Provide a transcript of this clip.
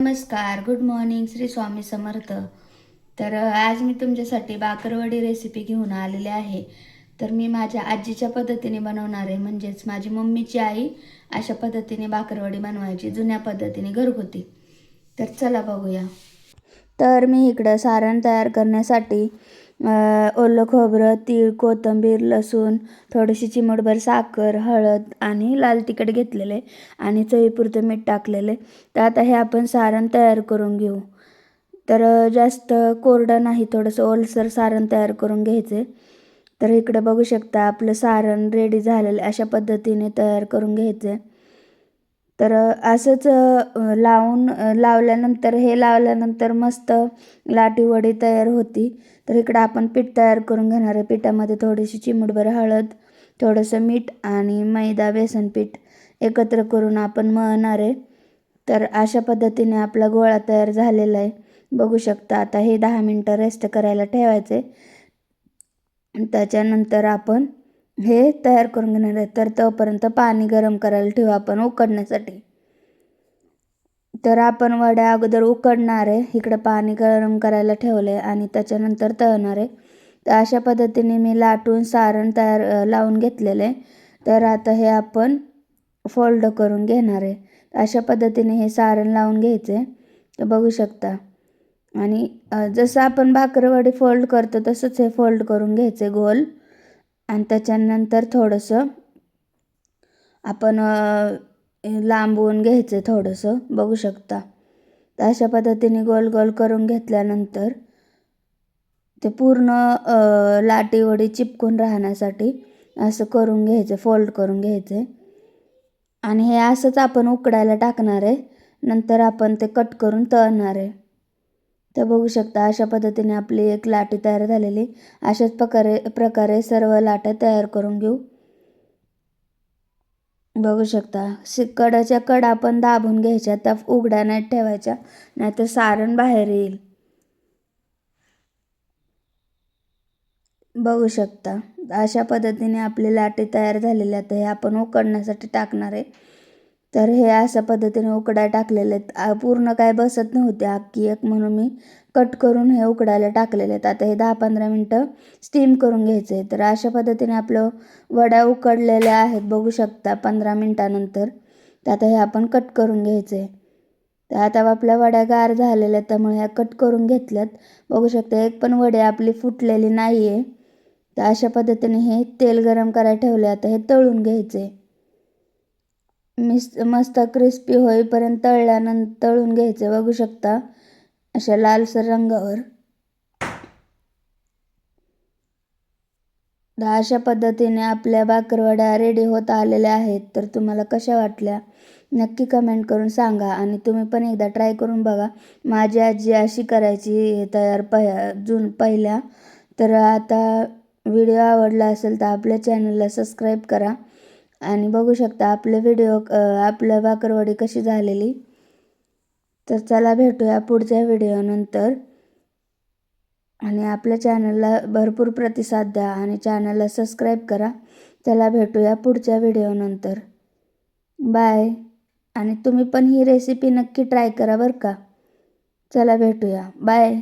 नमस्कार good morning Shri Swami Samarth. तर आज मी तुमच्यासाठी बाकरवडी रेसिपी घेऊन आलेले आहे. तर मी माझ्या आजीच्या पद्धतीने बनवणार आहे. म्हणजेच माझी मम्मीची आई अशा पद्धतीने बाकरवडी बनवायची जुन्या पद्धतीने घरगुती. तर चला बघूया. तर मी इकडं सारण तयार करण्यासाठी ओलं खोबरं तीळ कोथिंबीर लसूण थोडीशी चिमटभर साखर हळद आणि लाल तिखट घेतलेले आणि चवीपुरतं मीठ टाकलेले. तर आता हे आपण सारण तयार करून घेऊ. तर जास्त कोरडं नाही थोडंसं ओलसर सारण तयार करून घ्यायचे. तर इकडे बघू शकता आपलं सारण रेडी झालेलं अशा पद्धतीने तयार करून घ्यायचे. तर असंच लावून लावल्यानंतर हे लावल्यानंतर मस्त लाटीवडी तयार होती. तर इकडं आपण पीठ तयार करून घेणार आहे. पिठामध्ये थोडीशी चिमूटभर हळद थोडंसं मीठ आणि मैदा बेसन पीठ एकत्र करून आपण मळणार आहे. तर अशा पद्धतीने आपला गोळा तयार झालेला आहे. बघू शकता आता हे दहा मिनटं रेस्ट करायला ठेवायचे त्याच्यानंतर आपण हे तयार करून घेणार आहे. तर तोपर्यंत पाणी गरम करायला ठेवू आपण उकडण्यासाठी. तर आपण वड्या अगोदर उकडणार आहे. इकडं पाणी गरम करायला ठेवलं आहे आणि त्याच्यानंतर तळणार आहे. तर अशा पद्धतीने मी लाटून सारण तयार लावून घेतलेलं आहे. तर आता हे आपण फोल्ड करून घेणार आहे. अशा पद्धतीने हे सारण लावून घ्यायचे तर बघू शकता. आणि जसं आपण भाकरवडी फोल्ड करतो तसंच हे फोल्ड करून घ्यायचे गोल. आणि त्याच्यानंतर थोडंसं आपण लांबून लांबवून घ्यायचं थोडंसं बघू शकता. तर अशा पद्धतीने गोल गोल करून घेतल्यानंतर ते पूर्ण लाटीवडी चिपकून राहण्यासाठी असं करून घ्यायचं फोल्ड करून घ्यायचे. आणि हे असंच आपण उकडायला टाकणार आहे. नंतर आपण ते कट करून तळणार आहे. तर बघू शकता अशा पद्धतीने आपली एक लाटी तयार झालेली. अशाच प्रकारे प्रकारे सर्व लाट्या तयार करून घेऊ. बघू शकता शि कडाच्या कडा आपण दाबून घ्यायच्या त्या उघड्या नाही ठेवायच्या नाहीतर सारण बाहेर येईल. बघू शकता अशा पद्धतीने आपली लाटी तयार झालेली. आता हे आपण उकडण्यासाठी टाकणार आहे. तर हे अशा पद्धतीने उकडायला टाकलेले आहेत. पूर्ण काय बसत नव्हते अख्खी एक म्हणून मी कट करून हे उकडायला टाकलेले आहेत. आता हे दहा पंधरा मिनटं स्टीम करून घ्यायचे आहे तर अशा पद्धतीने आपलं वड्या उकडलेल्या आहेत बघू शकता पंधरा मिनटानंतर. तर आता हे आपण कट करून घ्यायचे आहे. तर आता आपल्या वड्या गार झालेल्या आहेत त्यामुळे ह्या कट करून घेतल्यात. बघू शकता एक पण वडी आपली फुटलेली नाही आहे तर अशा पद्धतीने हे तेल गरम करायला ठेवले. आता हे तळून घ्यायचे मिस मस्त क्रिस्पी होईपर्यंत तळल्यानंतर तळून घ्यायचे. बघू शकता अशा लालसर रंगावर. अशा पद्धतीने आपल्या बाकरवड्या रेडी होत आलेल्या आहेत. तर तुम्हाला कशा वाटल्या? नक्की कमेंट करून सांगा आणि तुम्ही पण एकदा ट्राय करून बघा. माझी आजी अशी करायची तयार पह जून पहिल्या. तर आता व्हिडिओ आवडला असेल तर आपल्या चॅनलला सबस्क्राईब करा. आणि बघू शकता आपले व्हिडिओ आपलं बाकरवडी कशी झालेली. तर चला भेटूया पुढच्या व्हिडिओनंतर आणि आपल्या चॅनलला भरपूर प्रतिसाद द्या आणि चॅनलला सबस्क्राईब करा. चला भेटूया पुढच्या व्हिडिओनंतर बाय आणि तुम्ही पण ही रेसिपी नक्की ट्राय करा बरं का. चला भेटूया. बाय